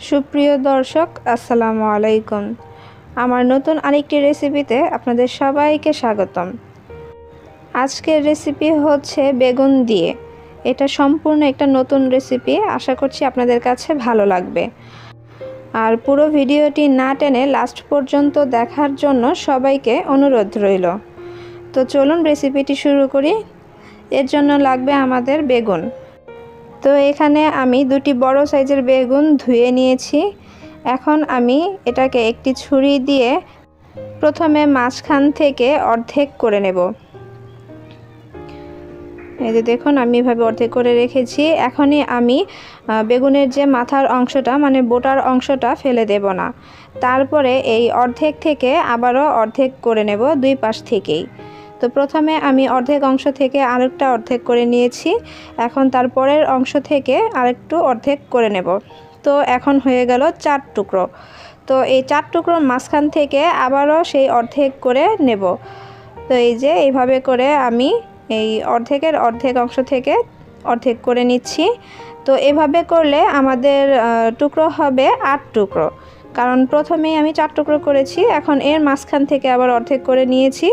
সুপ্রিয় দর্শক, আসসালামু আলাইকুম। আমার নতুন আরেকটি রেসিপিতে আপনাদের সবাইকে স্বাগতম। আজকের রেসিপি হচ্ছে বেগুন দিয়ে। এটা সম্পূর্ণ একটা নতুন রেসিপি আশা করছি আপনাদের কাছে ভালো লাগবে। আর পুরো ভিডিওটি না টেনে লাস্ট পর্যন্ত দেখার জন্য সবাইকে অনুরোধ রইল। তো চলুন রেসিপিটি শুরু করি। এর জন্য লাগবে আমাদের বেগুন। তো এখানে আমি দুটি বড় সাইজের বেগুন ধুয়ে নিয়েছি। এখন আমি এটাকে একটি ছুরি দিয়ে প্রথমে মাঝখান থেকে অর্ধেক করে নেব। এই যে দেখুন, আমি এভাবে অর্ধেক করে রেখেছি। এখনই আমি বেগুনের যে মাথার অংশটা মানে বোটার অংশটা ফেলে দেব না। তারপরে এই অর্ধেক থেকে আবারও অর্ধেক করে নেব দুই পাশ থেকেই। তো প্রথমে আমি অর্ধেক অংশ থেকে আরেকটা অর্ধেক করে নিয়েছি। এখন তারপরের অংশ থেকে আরেকটু অর্ধেক করে নেব। তো এখন হয়ে গেল চার টুকরো। তো এই চার টুকরোর মাঝখান থেকে আবারও সেই অর্ধেক করে নেব। তো এই যে এইভাবে করে আমি এই অর্ধেকের অর্ধেক অংশ থেকে অর্ধেক করে নিচ্ছি। তো এভাবে করলে আমাদের টুকরো হবে আট টুকরো। কারণ প্রথমেই আমি চার টুকরো করেছি, এখন এর মাঝখান থেকে আবার অর্ধেক করে নিয়েছি।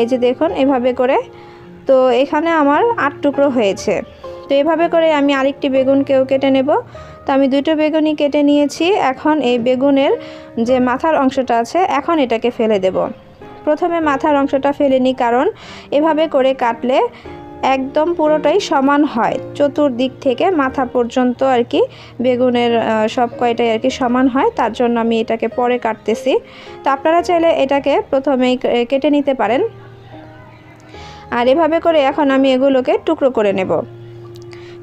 এই যে দেখুন, এভাবে করে। তো এখানে আমার আট টুকরো হয়েছে। তো এভাবে করে আমি আরেকটি বেগুনকেও কেটে নেব। তো আমি দুটো বেগুনই কেটে নিয়েছি। এখন এই বেগুনের যে মাথার অংশটা আছে, এখন এটাকে ফেলে দেব। প্রথমে মাথার অংশটা ফেলে নিই, কারণ এভাবে করে কাটলে একদম পুরোটাই সমান হয়। চতুর্দিক থেকে মাথা পর্যন্ত আর কি বেগুনের সব কয়টাই আর কি সমান হয়, তার জন্য আমি এটাকে পরে কাটতেছি। তো আপনারা চাইলে এটাকে প্রথমেই কেটে নিতে পারেন। আর এভাবে করে এখন আমি এগুলোকে টুকরো করে নেব।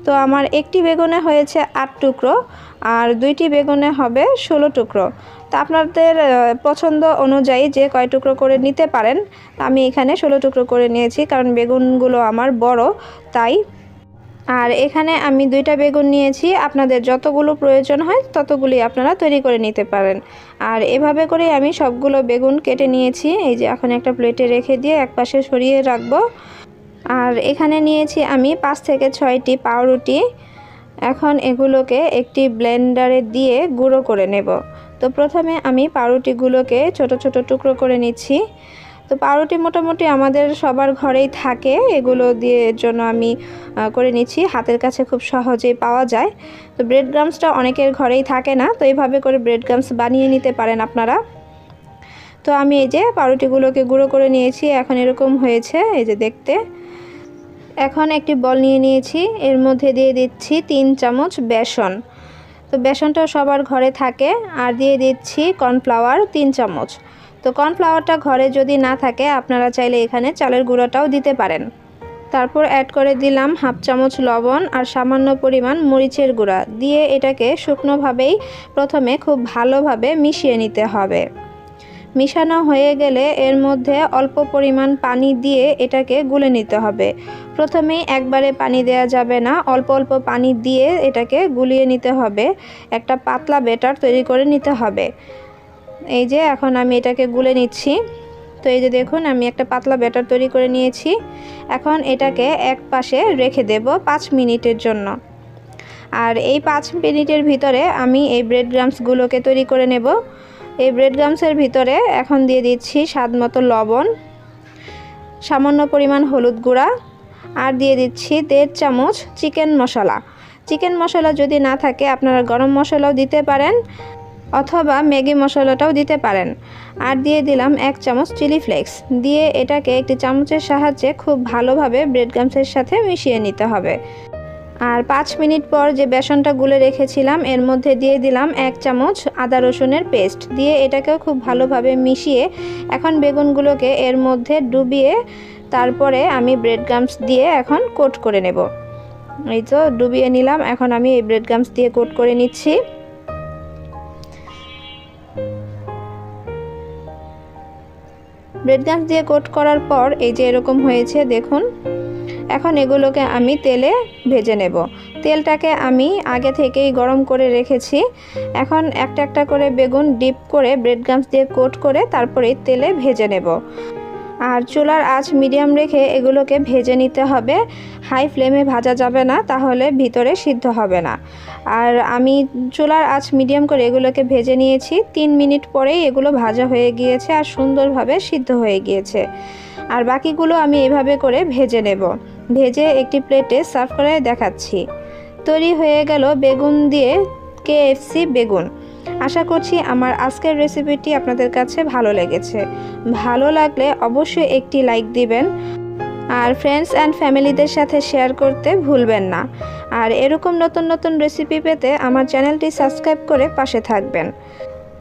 তো আমার একটি বেগুনে হয়েছে আট টুকরো আর দুইটি বেগুনে হবে ষোলো টুকরো। তা আপনাদের পছন্দ অনুযায়ী যে কয় টুকরো করে নিতে পারেন আমি এখানে ষোলো টুকরো করে নিয়েছি কারণ বেগুনগুলো আমার বড়, তাই। আর এখানে আমি দুইটা বেগুন নিয়েছি, আপনাদের যতগুলো প্রয়োজন হয় ততগুলি আপনারা তৈরি করে নিতে পারেন। আর এভাবে করে আমি সবগুলো বেগুন কেটে নিয়েছি, এই যে এখন একটা প্লেটে রেখে দিয়ে একপাশে সরিয়ে রাখব। আর এখানে নিয়েছি আমি পাঁচ থেকে ছয়টি পাউরুটি। এখন এগুলোকে একটি ব্লেন্ডারে দিয়ে গুঁড়ো করে নেব। তো প্রথমে আমি পাউরুটিগুলোকে ছোট ছোট টুকরো করে নিচ্ছি। তো পাউরুটি মোটামুটি আমাদের সবার ঘরেই থাকে। এগুলো দিয়ে জন্য আমি করে নিচ্ছি। হাতের কাছে খুব সহজেই পাওয়া যায়। তো ব্রেড গ্রামসটা অনেকের ঘরেই থাকে না। তো এইভাবে করে ব্রেড গ্রামস বানিয়ে নিতে পারেন আপনারা। তো আমি এই যে পাউরুটিগুলোকে গুঁড়ো করে নিয়েছি। এখন এরকম হয়েছে, এই যে দেখতে। এখন একটি বল নিয়ে নিয়েছি। এর মধ্যে দিয়ে দিচ্ছি তিন চামচ বেসন। তো বেসনটা সবার ঘরে থাকে আর দিয়ে দিচ্ছি কর্নফ্লাওয়ার তিন চামচ। তো কর্নফ্লাওয়ারটা ঘরে যদি না থাকে, আপনারা চাইলে এখানে চালের গুঁড়োটাও দিতে পারেন। তারপর অ্যাড করে দিলাম হাফ চামচ লবণ আর সামান্য পরিমাণ মরিচের গুঁড়া। দিয়ে এটাকে শুকনোভাবেই প্রথমে খুব ভালোভাবে মিশিয়ে নিতে হবে। মিশানো হয়ে গেলে এর মধ্যে অল্প পরিমাণ পানি দিয়ে এটাকে গুলে নিতে হবে। প্রথমেই একবারে পানি দেয়া যাবে না, অল্প অল্প পানি দিয়ে এটাকে গুলিয়ে নিতে হবে। একটা পাতলা বেটার তৈরি করে নিতে হবে। এই যে এখন আমি এটাকে গুলে নিচ্ছি। তো এই যে দেখুন, আমি একটা পাতলা ব্যাটার তৈরি করে নিয়েছি। এখন এটাকে এক পাশে রেখে দেব পাঁচ মিনিটের জন্য। আর এই পাঁচ মিনিটের ভিতরে আমি এই ব্রেড গ্রামসগুলোকে তৈরি করে নেব। এই ব্রেড গ্রামসের ভিতরে এখন দিয়ে দিচ্ছি স্বাদ মতো লবণ, সামান্য পরিমাণ হলুদ গুঁড়া, আর দিয়ে দিচ্ছি দেড় চামচ চিকেন মশলা। চিকেন মশলা যদি না থাকে, আপনারা গরম মশলাও দিতে পারেন অথবা ম্যাগি মশলাটাও দিতে পারেন। আর দিয়ে দিলাম এক চামচ চিলি ফ্লেক্স। দিয়ে এটাকে একটি চামচের সাহায্যে খুব ভালোভাবে ব্রেড গামসের সাথে মিশিয়ে নিতে হবে। আর পাঁচ মিনিট পর যে বেসনটা গুলে রেখেছিলাম, এর মধ্যে দিয়ে দিলাম এক চামচ আদা রসুনের পেস্ট। দিয়ে এটাকেও খুব ভালোভাবে মিশিয়ে এখন বেগুনগুলোকে এর মধ্যে ডুবিয়ে তারপরে আমি ব্রেড গামস দিয়ে এখন কোট করে নেব। এই তো ডুবিয়ে নিলাম, এখন আমি এই ব্রেড গামস দিয়ে কোট করে নিচ্ছি। ব্রেড গামস দিয়ে কোট করার পর এই যে এরকম হয়েছে, দেখুন। এখন এগুলোকে আমি তেলে ভেজে নেব। তেলটাকে আমি আগে থেকেই গরম করে রেখেছি। এখন একটা একটা করে বেগুন ডিপ করে ব্রেড গামস দিয়ে কোট করে তারপরে তেলে ভেজে নেব। আর চুলার আঁচ মিডিয়াম রেখে এগুলোকে ভেজে নিতে হবে। হাই ফ্লেমে ভাজা যাবে না, তাহলে ভিতরে সিদ্ধ হবে না। আর আমি চুলার আঁচ মিডিয়াম করে এগুলোকে ভেজে নিয়েছি। তিন মিনিট পরেই এগুলো ভাজা হয়ে গিয়েছে আর সুন্দরভাবে সিদ্ধ হয়ে গিয়েছে। আর বাকিগুলো আমি এভাবে করে ভেজে নেব। ভেজে একটি প্লেটে সার্ভ করে দেখাচ্ছি। তৈরি হয়ে গেল বেগুন দিয়ে কেএফসি বেগুন। আশা করছি আমার আজকের রেসিপিটি আপনাদের কাছে ভালো লেগেছে। ভালো লাগলে অবশ্যই একটি লাইক দিবেন। আর ফ্রেন্ডস অ্যান্ড ফ্যামিলিদের সাথে শেয়ার করতে ভুলবেন না। আর এরকম নতুন নতুন রেসিপি পেতে আমার চ্যানেলটি সাবস্ক্রাইব করে পাশে থাকবেন।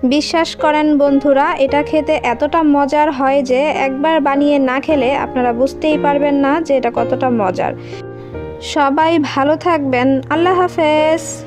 বিশ্বাস করেন বন্ধুরা, এটা খেতে এতটা মজার হয় যে একবার বানিয়ে না খেলে আপনারা বুঝতেই পারবেন না যে এটা কতটা মজার। সবাই ভালো থাকবেন, আল্লাহ হাফেজ।